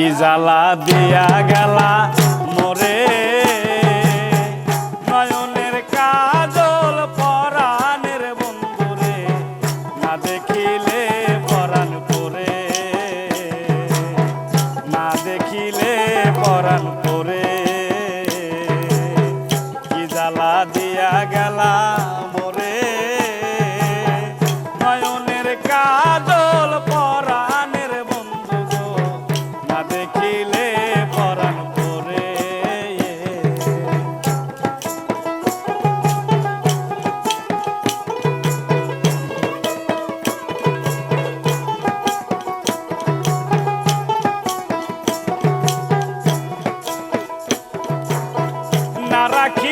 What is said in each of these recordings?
কি জ্বালা দিয়া গেলা মরে। নয়নের কাজল পরাণের বন্ধুরে না দেখিলে Carraquinha.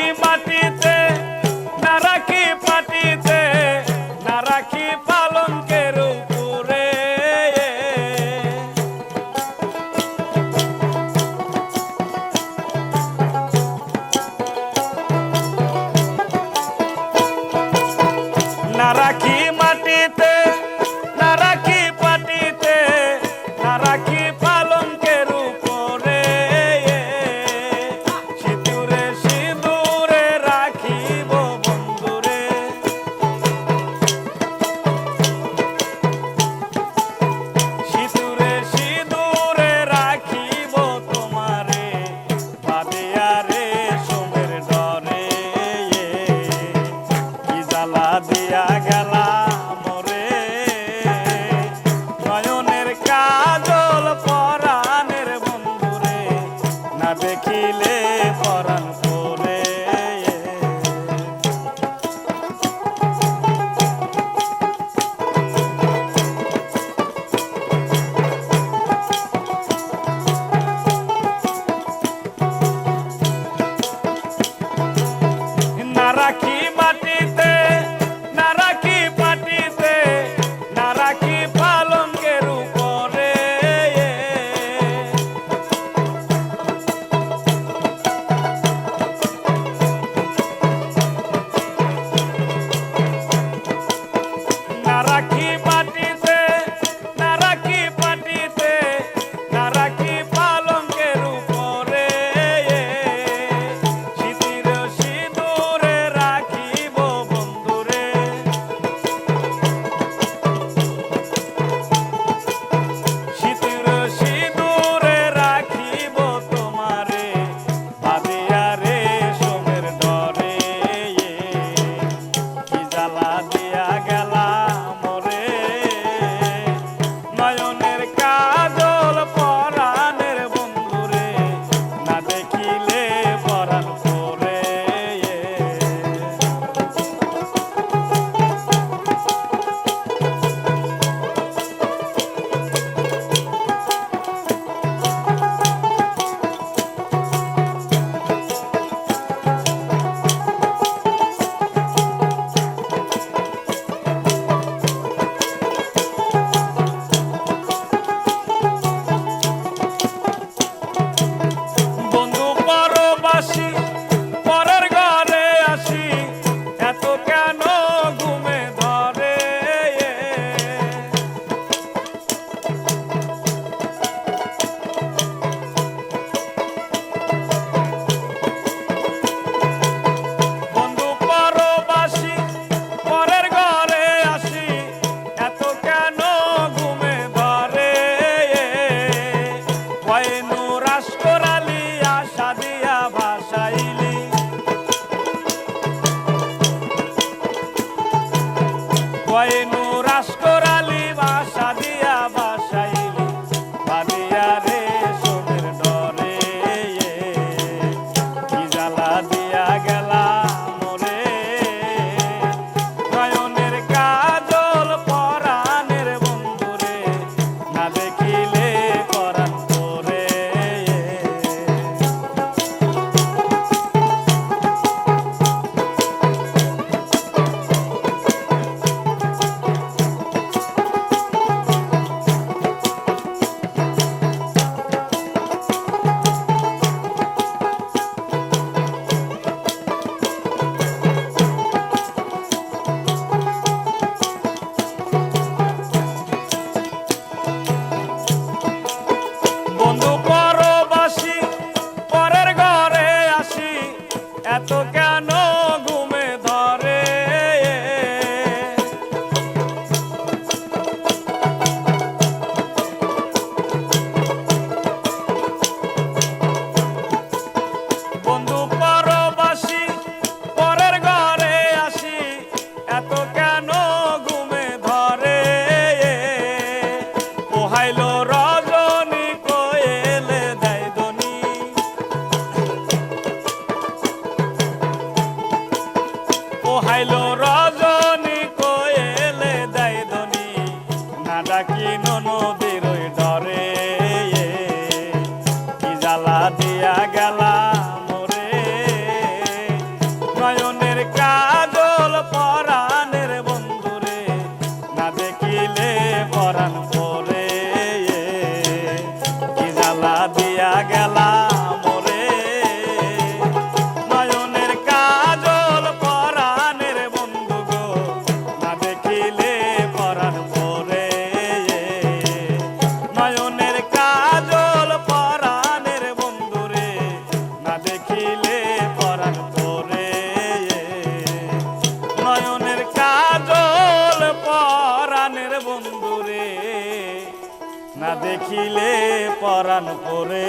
aqui. ডাকি নদীর ডরে? না দেখিলে পরাণ পরে।